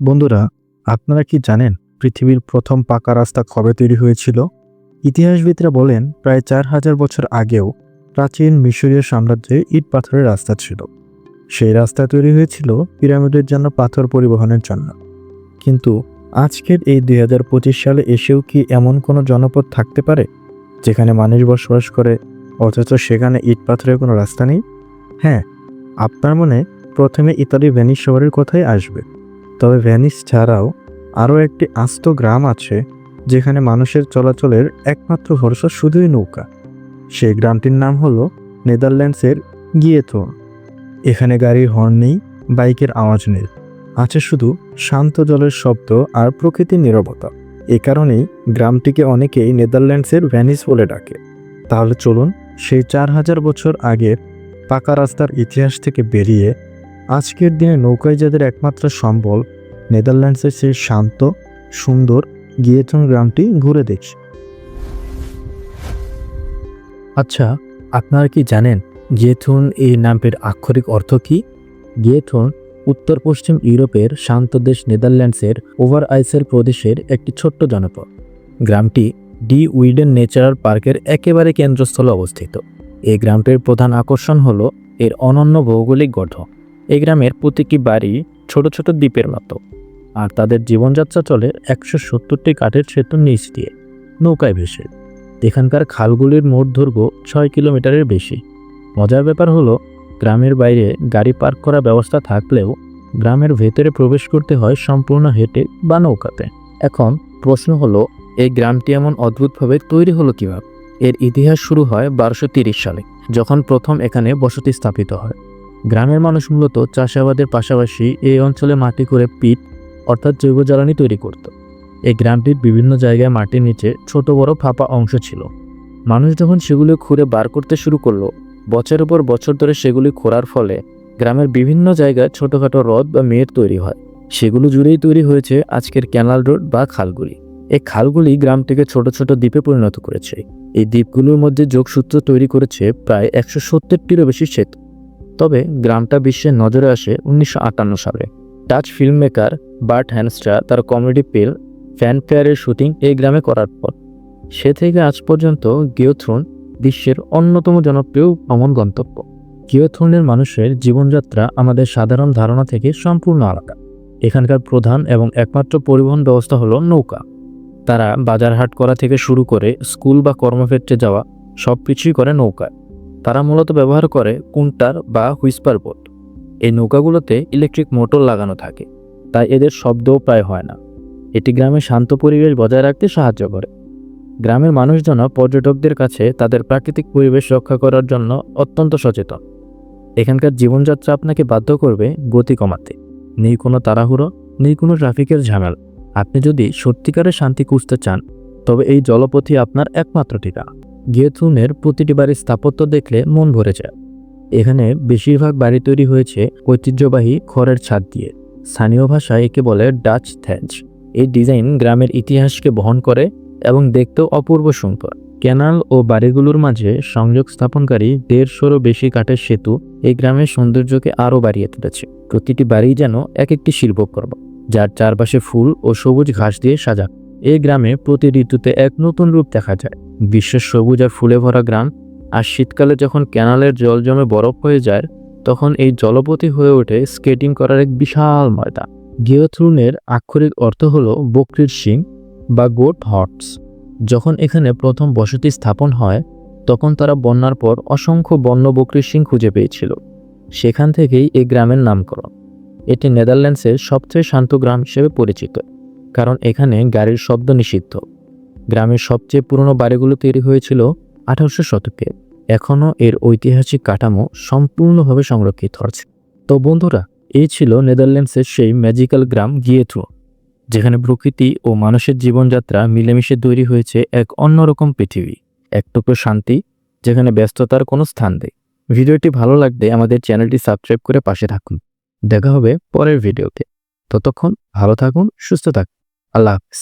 বন্ধুরা, আপনারা কি জানেন পৃথিবীর প্রথম পাকা রাস্তা কবে তৈরি হয়েছিল? ইতিহাসবিদরা বলেন, প্রায় চার হাজার বছর আগেও প্রাচীন মিশরীয় সাম্রাজ্যে ইট পাথরের রাস্তা ছিল। সেই রাস্তা তৈরি হয়েছিল পিরামিডের জন্য পাথর পরিবহনের জন্য। কিন্তু আজকের এই দুই হাজার পঁচিশ সালে এসেও কি এমন কোনো জনপদ থাকতে পারে, যেখানে মানুষ বসবাস করে অথচ সেখানে ইট পাথরের কোনো রাস্তা নেই? হ্যাঁ আপনার মনে প্রথমে ইতালি ভেনিস শহরের কথাই আসবে। তবে ভ্যানিস ছাড়াও আরও একটি আস্ত গ্রাম আছে, যেখানে মানুষের চলাচলের একমাত্র ভরসা শুধুই নৌকা। সেই গ্রামটির নাম হলো নেদারল্যান্ডসের গিয়েথোন। এখানে গাড়ির হর্ন নেই, বাইকের আওয়াজ নেই, আছে শুধু শান্ত জলের শব্দ আর প্রকৃতির নীরবতা। এ কারণেই গ্রামটিকে অনেকেই নেদারল্যান্ডসের ভ্যানিস বলে ডাকে। তাহলে চলুন সেই চার হাজার বছর আগের পাকা রাস্তার ইতিহাস থেকে বেরিয়ে আজকের দিনে নৌকায় যাদের একমাত্র সম্বল, নেদারল্যান্ডসের সেই শান্ত, সুন্দর গিয়েথন গ্রামটি ঘুরে দেখছি আচ্ছা আপনারা কি জানেন গিয়েথুন এই নামের আক্ষরিক অর্থ কি? গিয়েথুন উত্তর পশ্চিম ইউরোপের শান্ত দেশ নেদারল্যান্ডসের ওভার আইসেল প্রদেশের একটি ছোট্ট জনপদ। গ্রামটি ডি উইডেন ন্যাচারাল পার্কের একেবারে কেন্দ্রস্থলে অবস্থিত। এই গ্রামটির প্রধান আকর্ষণ হল এর অনন্য ভৌগোলিক গঠন। এই গ্রামের প্রতিটি বাড়ি ছোট ছোট দ্বীপের মতো। আর তাদের জীবনযাত্রা চলে একশো সত্তরটি কাঠের সেতুর নিচ দিয়ে, নৌকায় ভেসে। এখানকার খালগুলির মোট দৈর্ঘ্য ছয় কিলোমিটারের বেশি। মজার ব্যাপার হলো, গ্রামের বাইরে গাড়ি পার্ক করার ব্যবস্থা থাকলেও গ্রামের ভেতরে প্রবেশ করতে হয় সম্পূর্ণ হেঁটে বা নৌকাতে। এখন প্রশ্ন হলো, এই গ্রামটি এমন অদ্ভুতভাবে তৈরি হলো কীভাবে? এর ইতিহাস শুরু হয় বারোশো সালে, যখন প্রথম এখানে বসতি স্থাপিত হয়। গ্রামের মানুষ মূলত চাষাবাদের পাশাপাশি এই অঞ্চলে মাটি করে পিট, অর্থাৎ জৈব জ্বালানি তৈরি করত। এই গ্রামটির বিভিন্ন জায়গায় মাটির নিচে ছোট বড় ফাঁপা অংশ ছিল। মানুষ যখন সেগুলো খুঁড়ে বার করতে শুরু করল, বছরের পর বছর ধরে সেগুলি খোঁড়ার ফলে গ্রামের বিভিন্ন জায়গায় ছোটোখাটো হ্রদ বা মেয়ের তৈরি হয়। সেগুলো জুড়েই তৈরি হয়েছে আজকের ক্যানাল রোড বা খালগুলি। এই খালগুলি গ্রামটিকে ছোট ছোট দ্বীপে পরিণত করেছে। এই দ্বীপগুলোর মধ্যে যোগসূত্র তৈরি করেছে প্রায় একশো সত্তরটিরও বেশি সেতু। তবে গ্রামটা বিশ্বের নজরে আসে উনিশশো আটান্ন সালে। Dutch film maker Bert Haanstra তার কমেডি পেল ফ্যানফেয়ারের শুটিং এই গ্রামে করার পর। সে থেকে আজ পর্যন্ত গিওথ্রোন বিশ্বের অন্যতম জনপ্রিয় ভ্রমণ গন্তব্য। গিওথ্রোনের মানুষের জীবনযাত্রা আমাদের সাধারণ ধারণা থেকে সম্পূর্ণ আলাদা। এখানকার প্রধান এবং একমাত্র পরিবহন ব্যবস্থা হলো নৌকা। তারা বাজারহাট করা থেকে শুরু করে স্কুল বা কর্মক্ষেত্রে যাওয়া সব কিছুই করে নৌকায়। তারা মূলত ব্যবহার করে কুন্টার বা হুইস্পার বোট। এই নৌকাগুলোতে ইলেকট্রিক মোটর লাগানো থাকে, তাই এদের শব্দও প্রায় হয় না। এটি গ্রামের শান্ত পরিবেশ বজায় রাখতে সাহায্য করে। গ্রামের মানুষজন পর্যটকদের কাছে তাদের প্রাকৃতিক পরিবেশ রক্ষা করার জন্য অত্যন্ত সচেতন। এখানকার জীবনযাত্রা আপনাকে বাধ্য করবে গতি কমাতে। নেই কোনো তাড়াহুড়ো, নেই কোনো ট্রাফিকের ঝামেলা। আপনি যদি সত্যিকারের শান্তি খুঁজতে চান, তবে এই জলপথই আপনার একমাত্র ঠিকানা। গিয়েথুনের প্রতিটি বাড়ির স্থাপত্য দেখলে মন ভরে যায় এখানে বেশিরভাগ বাড়ি তৈরি হয়েছে ঐতিহ্যবাহী খড়ের ছাদ দিয়ে। স্থানীয় ভাষায় একে বলে ডাচ থ্যাচ। এই ডিজাইন গ্রামের ইতিহাসকে বহন করে এবং দেখতেও অপূর্ব সুন্দর। ক্যানাল ও বাড়িগুলোর মাঝে সংযোগ স্থাপনকারী দেড়শোরও বেশি কাঠের সেতু এই গ্রামের সৌন্দর্যকে আরও বাড়িয়ে তুলেছে। প্রতিটি বাড়ি যেন এক একটি শিল্পকর্ম, যার চারপাশে ফুল ও সবুজ ঘাস দিয়ে সাজা এই গ্রামে প্রতি ঋতুতে এক নতুন রূপ দেখা যায়। বিশ্বের সবুজ আর ফুলে ভরা গ্রাম, আর শীতকালে যখন ক্যানালের জল জমে বরফ হয়ে যায়, তখন এই জলপথী হয়ে ওঠে স্কেটিং করার এক বিশাল ময়দান। গিওথ্রুনের আক্ষরিক অর্থ হল বকরির শিং বা গোট হটস যখন এখানে প্রথম বসতি স্থাপন হয়, তখন তারা বন্যার পর অসংখ্য বন্য বকরির শিং খুঁজে পেয়েছিল। সেখান থেকেই এই গ্রামের নামকরণ। এটি নেদারল্যান্ডসের সবচেয়ে শান্ত গ্রাম হিসেবে পরিচিত, কারণ এখানে গাড়ির শব্দ নিষিদ্ধ। গ্রামের সবচেয়ে পুরনো বাড়িগুলো তৈরি হয়েছিল আঠারোশো শতকে। এখনও এর ঐতিহাসিক কাঠামো সম্পূর্ণভাবে সংরক্ষিত আছে। তো বন্ধুরা এই ছিল নেদারল্যান্ডসের সেই ম্যাজিক্যাল গ্রাম গিয়েথ্রো, যেখানে প্রকৃতি ও মানুষের জীবনযাত্রা মিলেমিশে তৈরি হয়েছে এক অন্যরকম পৃথিবী, এক টুকরো শান্তি, যেখানে ব্যস্ততার কোনো স্থান দেয় ভিডিওটি ভালো লাগলে আমাদের চ্যানেলটি সাবস্ক্রাইব করে পাশে থাকুন। দেখা হবে পরের ভিডিওতে। ততক্ষণ ভালো থাকুন, সুস্থ থাকুন। আল্লাহ হাফিজ।